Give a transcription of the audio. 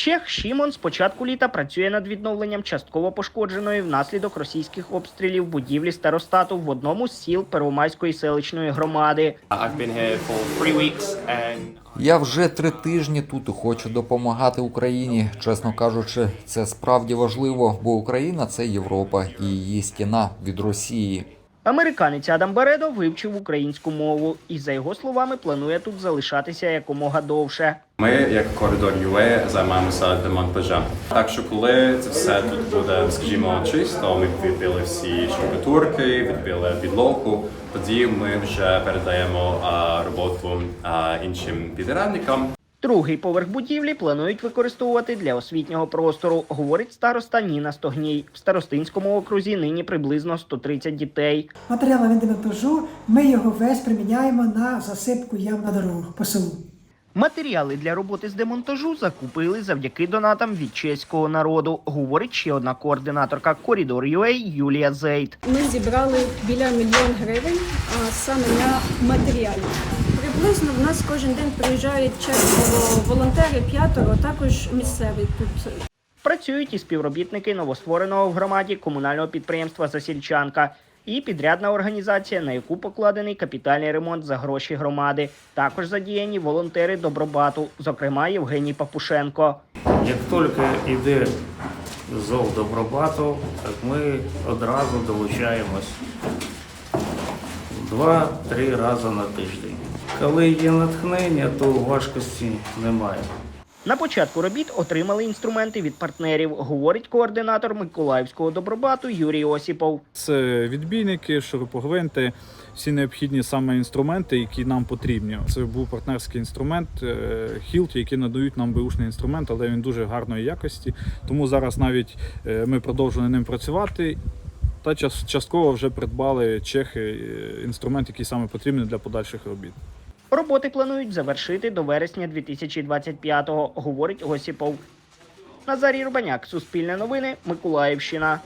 Чех Шімон з початку літа працює над відновленням частково пошкодженої внаслідок російських обстрілів будівлі старостату в одному з сіл Первомайської селищної громади. Я вже три тижні тут і хочу допомагати Україні. Чесно кажучи, це справді важливо, бо Україна це Європа і її стіна від Росії. Американець Адам Баредо вивчив українську мову і, за його словами, планує тут залишатися якомога довше. ми, як коридор UA, займаємося демонтажем. Так що, коли це все тут буде, скажімо, чисто, ми відбили всі штукатурки, відбили підлогу. Тоді ми вже передаємо а, роботу а, іншим підрядникам. Другий поверх будівлі планують використовувати для освітнього простору, говорить староста Ніна Стогній. В старостинському окрузі нині приблизно 130 дітей. Матеріалами демонтажу ми його весь приміняємо на засипку ям на дорогах по селу. Матеріали для роботи з демонтажу закупили завдяки донатам від чеського народу, говорить ще одна координаторка коридор UA Юлія Зейт. Ми зібрали біля мільйон гривень а саме на матеріалі. Приблизно в нас кожен день приїжджають четверо волонтери, п'ятеро, також місцеві тут. Працюють і співробітники новоствореного в громаді комунального підприємства Засільчанка і підрядна організація, на яку покладений капітальний ремонт за гроші громади. Також задіяні волонтери Добробату, зокрема Євгеній Папушенко. Як тільки йде зов добробату, так ми одразу долучаємось два-три рази на тиждень. Коли є натхнення, то важкості немає. На початку робіт отримали інструменти від партнерів, говорить координатор Миколаївського добробату Юрій Осіпов. Це відбійники, шурупогвинти, всі необхідні саме інструменти, які нам потрібні. Це був партнерський інструмент Хілті, які надають нам беушний інструмент, але він дуже гарної якості. Тому зараз навіть е, ми продовжуємо ним працювати. Та час- частково вже придбали чехи е, інструмент, який саме потрібний для подальших робіт. Роботи планують завершити до вересня 2025-го, говорить Госіпов. Назарій Рубаняк, Суспільне новини, Миколаївщина.